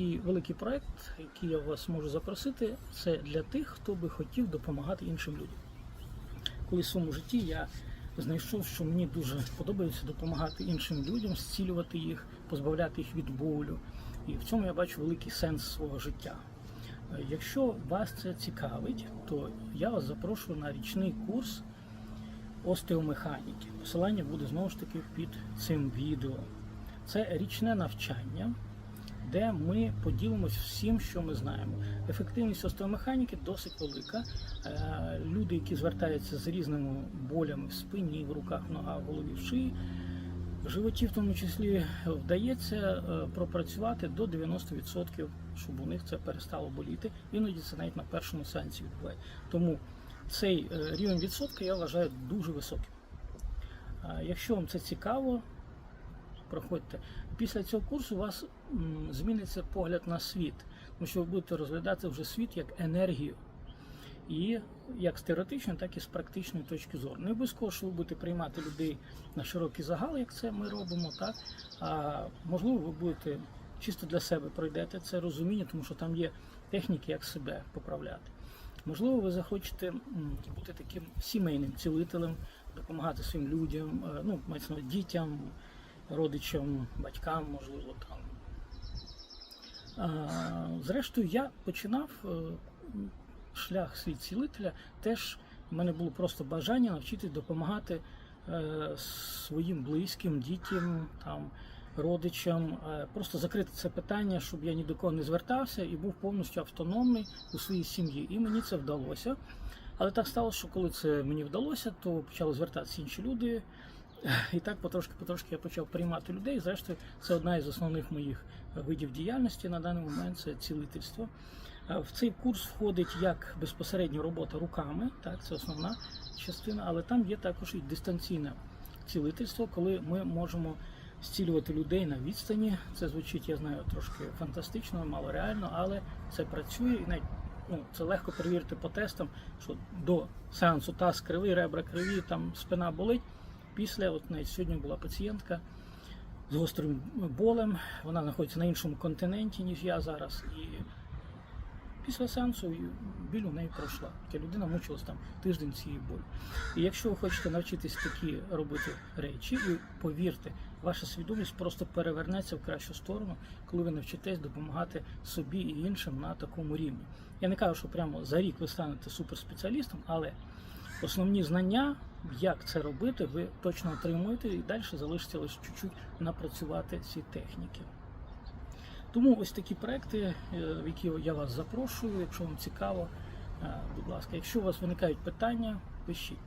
І великий проект, який я вас можу запросити, це для тих, хто би хотів допомагати іншим людям. Колись в своєму житті я знайшов, що мені дуже подобається допомагати іншим людям, зцілювати їх, позбавляти їх від болю. І в цьому я бачу великий сенс свого життя. Якщо вас це цікавить, то я вас запрошую на річний курс остеомеханіки. Посилання буде знову ж таки під цим відео. Це річне навчання, де ми поділимось всім, що ми знаємо. Ефективність остеомеханіки досить велика. Е, Люди, які звертаються з різними болями в спині, в руках, в ногах, в голові, в шиї, животі, в тому числі, вдається е, пропрацювати до 90%, щоб у них це перестало боліти. Іноді це навіть на першому сеансі відбувається. Тому цей е, рівень відсотка я вважаю дуже високим. Якщо вам це цікаво, проходьте. Після цього курсу у вас зміниться погляд на світ, тому що ви будете розглядати вже світ як енергію. І як з теоретичної, так і з практичної точки зору. Не обов'язково, що будете приймати людей на широкий загал, як це ми робимо, так а можливо, ви будете чисто для себе пройдете це розуміння, тому що там є техніки, як себе поправляти. Можливо, ви захочете бути таким сімейним цілителем, допомагати своїм людям, е, ну, мається дітям, родичам, батькам, можливо, там. Зрештою, я починав е, шлях свій цілителя. Теж в мене було просто бажання навчитись допомагати е, своїм близьким, дітям, там, родичам, е, просто закрити це питання, щоб я ні до кого не звертався і був повністю автономний у своїй сім'ї. І мені це вдалося. Але так сталося, що коли це мені вдалося, то почали звертатися інші люди. І так потрошки-потрошки я почав приймати людей. Зрештою, це одна із основних моїх видів діяльності на даний момент це цілительство. В цей курс входить як безпосередньо робота руками, так це основна частина, але там є також і дистанційне цілительство, коли ми можемо зцілювати людей на відстані. Це звучить, я знаю, трошки фантастично, мало реально, але це працює і навіть ну, це легко перевірити по тестам, що до сеансу таз кривий, ребра криві, там спина болить. Після, от навіть сьогодні була пацієнтка з гострим болем, вона знаходиться на іншому континенті, ніж я зараз. І після сеансу біль у неї пройшла. Хоча людина мучилась там тиждень цієї болі. І якщо ви хочете навчитись такі робити речі, і повірте, ваша свідомість просто перевернеться в кращу сторону, коли ви навчитесь допомагати собі і іншим на такому рівні. Я не кажу, що прямо за рік ви станете суперспеціалістом, але основні знання, як це робити, ви точно отримуєте і далі залишиться лише чуть-чуть напрацювати ці техніки. Тому ось такі проекти, е, в які я вас запрошую, якщо вам цікаво, е, будь ласка, якщо у вас виникають питання, пишіть.